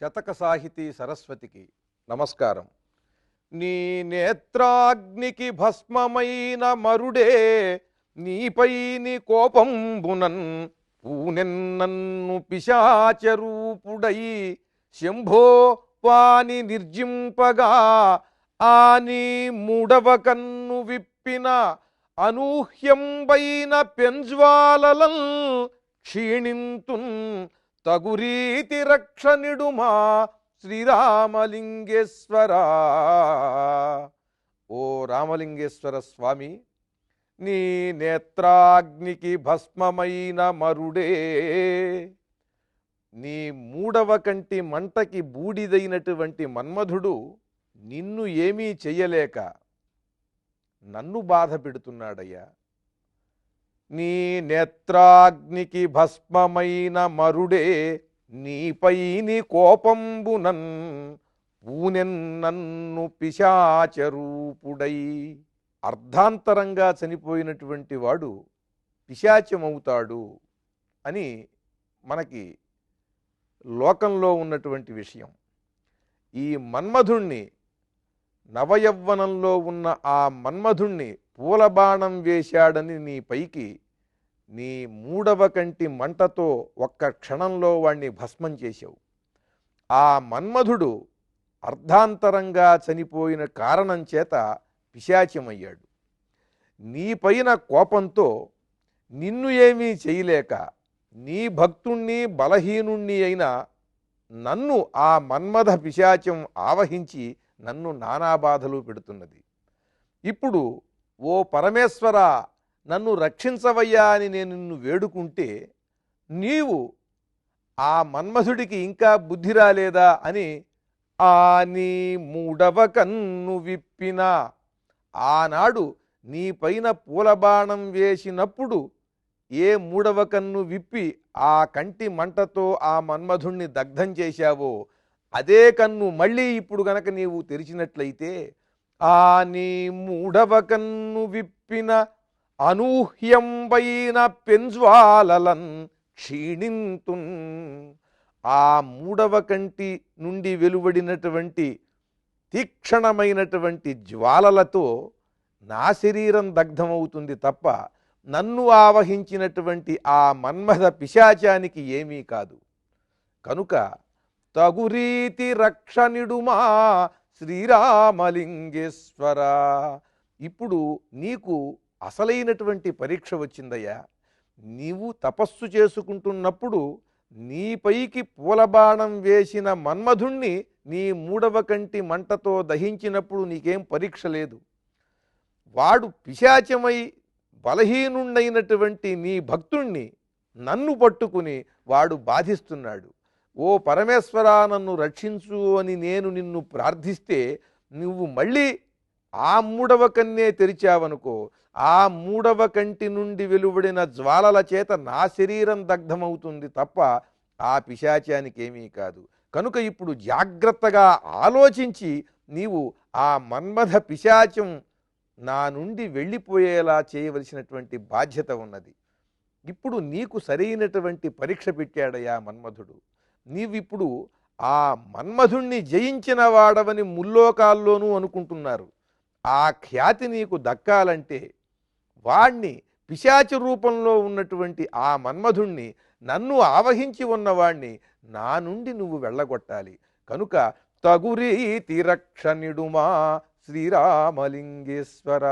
శతక సాహితీ సరస్వతికి నమస్కారం. నీ నేత్రాగ్నికి భస్మమైన మరుడే నీపై నీ కోపంబునన్ పూనెన్నన్ను పిశాచరూపుడై శంభో వాని నిర్జింపగా ఆ నీ మూడవ కన్ను విప్పిన అనూహ్యంబైన పెంజ్వాలలల్ క్షీణింతున్ తగురీతి రక్షణిడుమా శ్రీరామలింగేశ్వర. ఓ రామలింగేశ్వర స్వామి నీ నేత్రాగ్నికి భస్మమైన మరుడే. నీ మూడవ కంటి మంటకి బూడిదైనటువంటి మన్మధుడు నిన్ను ఏమీ చెయ్యలేక నన్ను బాధ పెడుతున్నాడయ్యా. నీ నేత్రాగ్నికి భస్మమైన మరుడే నీపై నీ కోపంబునన్ పూనెన్నన్ను పిశాచరూపుడై. అర్ధాంతరంగా చనిపోయినటువంటి వాడు పిశాచమవుతాడు అని మనకి లోకంలో ఉన్నటువంటి విషయం. ఈ మన్మధుణ్ణి నవయవ్వనంలో ఉన్న ఆ మన్మధుణ్ణి పూలబాణం వేశాడని నీ పైకి నీ మూడవ కంటి మంటతో ఒక్క క్షణంలో వాణ్ణి భస్మం చేశావు. ఆ మన్మధుడు అర్ధాంతరంగా చనిపోయిన కారణం చేత పిశాచ్యమయ్యాడు నీ పైన కోపంతో నిన్ను ఏమీ చేయలేక నీ భక్తుణ్ణి బలహీనుణ్ణి అయిన నన్ను ఆ మన్మథ పిశాచం ఆవహించి నన్ను నానా బాధలు పెడుతున్నది. ఇప్పుడు ఓ పరమేశ్వర నన్ను రక్షించవయ్యా అని నేను నిన్ను వేడుకుంటే నీవు ఆ మన్మధుడికి ఇంకా బుద్ధి రాలేదా అని ఆ నీ మూడవ కన్ను విప్పిన. ఆనాడు నీ పైన పూలబాణం వేసినప్పుడు ఏ మూడవ కన్ను విప్పి ఆ కంటి మంటతో ఆ మన్మధుణ్ణి దగ్ధం చేశావో అదే కన్ను మళ్ళీ ఇప్పుడు గనక నీవు తెరిచినట్లయితే ఆ నీ మూడవ కన్ను విప్పిన అనూహ్యంబైన పెంజ్వాలలన్ క్షీణింతున్. ఆ మూడవ కంటి నుండి వెలువడినటువంటి తీక్షణమైనటువంటి జ్వాలలతో నా శరీరం దగ్ధమవుతుంది తప్ప నన్ను ఆవహించినటువంటి ఆ మన్మథ పిశాచానికి ఏమీ కాదు. కనుక తగురీతి రక్షణిడుమా శ్రీరామలింగేశ్వర? ఇప్పుడు నీకు అసలైనటువంటి పరీక్ష వచ్చిందయ్యా. నీవు తపస్సు చేసుకుంటున్నప్పుడు నీపైకి పూలబాణం వేసిన మన్మధుణ్ణి నీ మూడవ కంటి మంటతో దహించినప్పుడు నీకేం పరీక్ష లేదు. వాడు పిశాచమై బలహీనుండైనటువంటి నీ భక్తుణ్ణి నన్ను పట్టుకుని వాడు బాధిస్తున్నాడు. ఓ పరమేశ్వర నన్ను రక్షించు అని నేను నిన్ను ప్రార్థిస్తే నువ్వు మళ్ళీ ఆ మూడవ కన్నే తెరిచావనుకో ఆ మూడవ కంటి నుండి వెలువడిన జ్వాలల చేత నా శరీరం దగ్ధమవుతుంది తప్ప ఆ పిశాచానికి ఏమీ కాదు. కనుక ఇప్పుడు జాగ్రత్తగా ఆలోచించి నీవు ఆ మన్మథ పిశాచం నా నుండి వెళ్ళిపోయేలా చేయవలసినటువంటి బాధ్యత ఉన్నది. ఇప్పుడు నీకు సరైనటువంటి పరీక్ష పెట్టాడయా మన్మధుడు? నీవిప్పుడు ఆ మన్మధుణ్ణి జయించిన వాడవని ముల్లోకాల్లోనూ అనుకుంటున్నారు. ఆ ఖ్యాతి నీకు దక్కాలంటే వాణ్ణి పిశాచ రూపంలో ఉన్నటువంటి ఆ మన్మధుణ్ణి నన్ను ఆవహించి ఉన్నవాణ్ణి నా నుండి నువ్వు వెళ్ళగొట్టాలి. కనుక తగురీతి రక్షణిడుమా శ్రీరామలింగేశ్వర.